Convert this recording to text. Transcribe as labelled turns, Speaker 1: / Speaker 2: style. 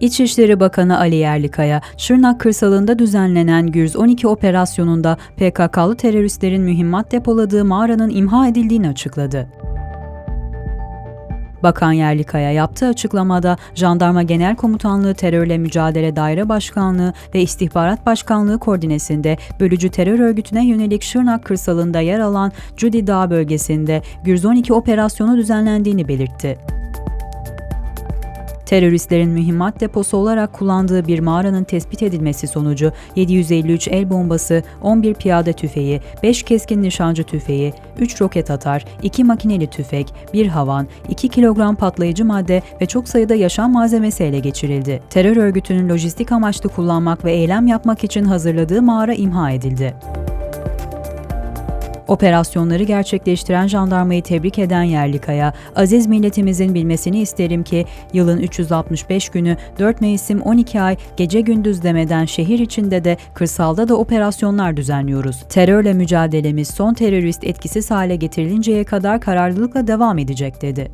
Speaker 1: İçişleri Bakanı Ali Yerlikaya, Şırnak kırsalında düzenlenen Gürz 12 operasyonunda PKK'lı teröristlerin mühimmat depoladığı mağaranın imha edildiğini açıkladı. Bakan Yerlikaya yaptığı açıklamada Jandarma Genel Komutanlığı Terörle Mücadele Daire Başkanlığı ve İstihbarat Başkanlığı koordinesinde bölücü terör örgütüne yönelik Şırnak kırsalında yer alan Cudi Dağı bölgesinde Gürz 12 operasyonu düzenlendiğini belirtti. Teröristlerin mühimmat deposu olarak kullandığı bir mağaranın tespit edilmesi sonucu 753 el bombası, 11 piyade tüfeği, 5 keskin nişancı tüfeği, 3 roket atar, 2 makineli tüfek, 1 havan, 2 kilogram patlayıcı madde ve çok sayıda yaşam malzemesi ele geçirildi. Terör örgütünün lojistik amaçlı kullanmak ve eylem yapmak için hazırladığı mağara imha edildi. Operasyonları gerçekleştiren jandarmayı tebrik eden Yerlikaya, aziz milletimizin bilmesini isterim ki yılın 365 günü 4 mevsim 12 ay gece gündüz demeden şehir içinde de kırsalda da operasyonlar düzenliyoruz. Terörle mücadelemiz son terörist etkisiz hale getirilinceye kadar kararlılıkla devam edecek dedi.